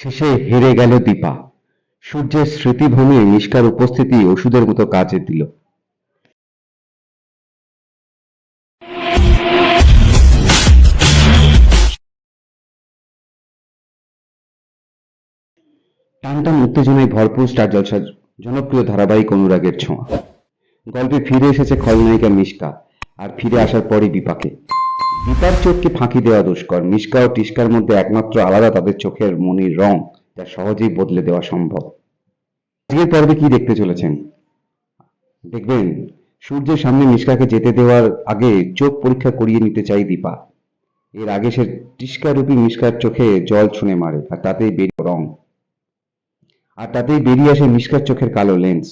শেষে হেরে গেল দীপা। সূর্যের স্মৃতিভূমি নিষ্কার উপস্থিতি ওষুধের মতো কাজে দিল। টানটান উত্তেজনায় ভরপুর স্টার জলসার জনপ্রিয় ধারাবাহিক অনুরাগের ছোঁয়া। গল্পে ফিরে এসেছে খলনায়িকা মিশকা, আর ফিরে আসার পরই বিপাকে দীপার চোখকে ফাঁকি দেওয়া দুষ্কর। মিশকা ও টিস্কার মধ্যে একমাত্র আলাদা তাদের চোখের মনির রং, যা সহজেই বদলে দেওয়া সম্ভব। আজকের পর্বে কি দেখতে চলেছেন? দেখবেন, সূর্যের সামনে মিশকাকে যেতে দেওয়ার আগে চোখ পরীক্ষা করিয়ে নিতে চাই দীপা। এর আগে সে টিস্কারূপী মিশকার চোখে জল ছুঁড়ে মারে, আর তাতেই বেরিয়ে রং। আর তাতেই বেরিয়ে আসে মিশকার চোখের কালো লেন্স।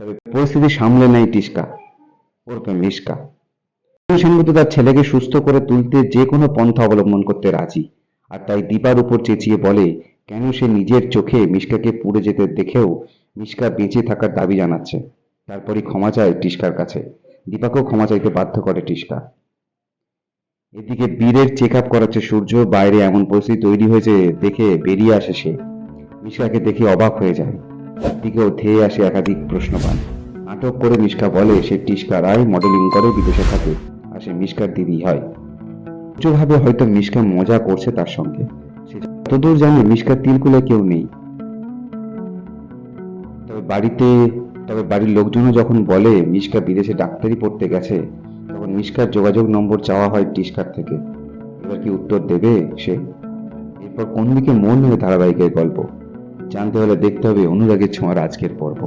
তবে পরিস্থিতি সামলে নেয় টিস্কা ওরফে মিশকা। সেনগুপ্ত তার ছেলেকে সুস্থ করে তুলতে যে কোনো পন্থা অবলম্বন করতে রাজি। আর তাই দীপার উপর চেঁচিয়ে বলে, কেন সে নিজের চোখে মিশকাকে পুড়ে যেতে দেখেও মিশকা বেঁচে থাকার দাবি জানাচ্ছে? তারপরই ক্ষমা চায় টিস্কার কাছে। দীপাকেও ক্ষমা চাইতে বাধ্য করে টিস্কা এদিকে বীরের চেক আপ করাচ্ছে সূর্য, বাইরে এমন পরিস্থিতি তৈরি হয়েছে দেখে বেরিয়ে আসে সে। মিশকাকে দেখে অবাক হয়ে যায়। দিকেও ধেয়ে আসে একাধিক প্রশ্নবান। নাটক করে মিশকা বলে, সে টিস্কা রায় মডেলিং করে বিদেশে থাকে। আর সে মিশকার দিদি হয়। উচ্চভাবে হয়তো মিশকা মজা করছে তার সঙ্গে। সে যতদূর জানে মিশকার তিলকুলে কেউ নেই। তবে বাড়িতে, তবে বাড়ির লোকজনও যখন বলে মিশকা বিদেশে ডাক্তারি পড়তে গেছে, তখন মিশকার যোগাযোগ নম্বর চাওয়া হয় টিস্কার থেকে। এবার কি উত্তর দেবে সে? এরপর কোন দিকে মন নেবে ধারাবাহিকের গল্প? জানতে হলে দেখতে হবে অনুরাগের ছোঁয়ার আজকের পর্ব।